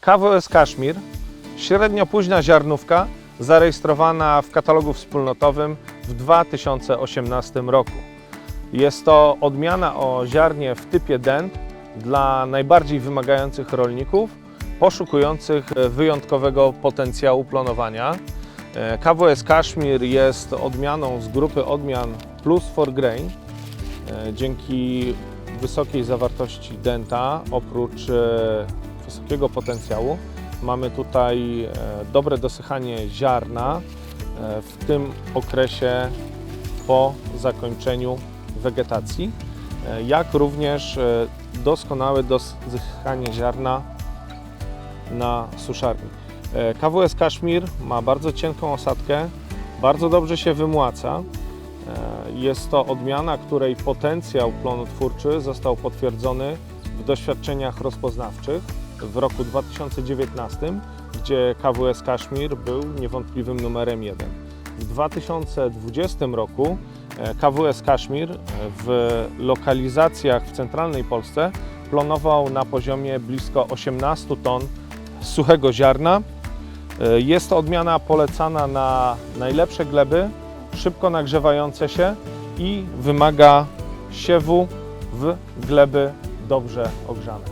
KWS Kaszmir, średnio późna ziarnówka, zarejestrowana w katalogu wspólnotowym w 2018 roku. Jest to odmiana o ziarnie w typie dent dla najbardziej wymagających rolników, poszukujących wyjątkowego potencjału plonowania. E, KWS Kaszmir jest odmianą z grupy odmian Plus for Grain. E, Dzięki wysokiej zawartości denta, oprócz e, wysokiego potencjału, mamy tutaj e, dobre dosychanie ziarna e, w tym okresie po zakończeniu wegetacji, e, jak również doskonałe dosychanie ziarna na suszarni. KWS Kaszmir ma bardzo cienką osadkę, bardzo dobrze się wymłaca. Jest to odmiana, której potencjał plonotwórczy został potwierdzony w doświadczeniach rozpoznawczych w roku 2019, gdzie KWS Kaszmir był niewątpliwym numerem jeden. W 2020 roku e, KWS Kaszmir e, w lokalizacjach w centralnej Polsce plonował na poziomie blisko 18 ton suchego ziarna. E, Jest to odmiana polecana na najlepsze gleby, szybko nagrzewające się i wymaga siewu w gleby dobrze ogrzane.